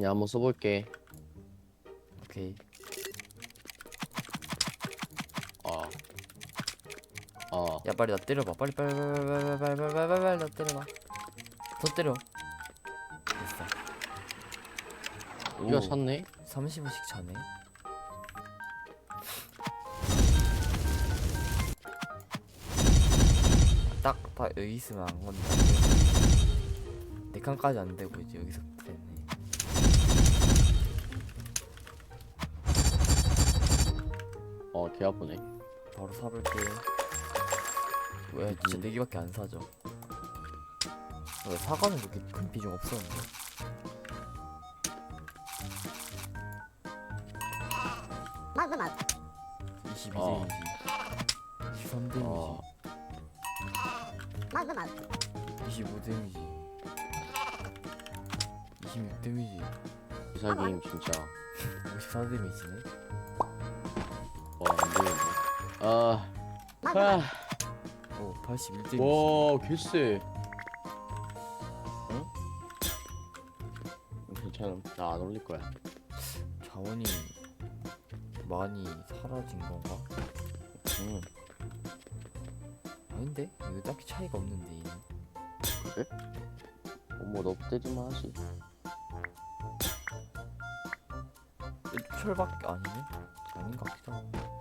야, 한번 써볼게. 오케이. 어. 어. 야 빨리 나 때려봐. 빨리 빨리 빨리 빨리 빨리 빨리 빨리 빨리 빨리 빨리 나 때려봐. 더 때려. 됐어. 이거 오, 샀네? 30분씩 차네. 딱 봐, 여기 있으면 안 건다 네 칸까지 안 되고 이제 여기서 됐네. 어, 개 아프네. 바로 사볼게. 왜 진짜 네 개밖에 안 사죠? 왜 사과는 그렇게 큰 비중 없었는데? 맞아 맞아 22 어. 데미지 13 데미지 어. 맞아 맞아 25 데미지 26 데미지 기사 게임 진짜. 54 데미지네 와, 안 되겠네. 아. 아. 오 81 데미지 와, 개쎄. 응? 괜찮음. 나 안 올릴 거야. 자원이 많이 사라진 건가? 응. 아닌데? 이거 딱히 차이가 없는데 얘는 뭐, 너 때리만 하지. 얘도 철밖에 아니네? 아닌 것 같기도 하고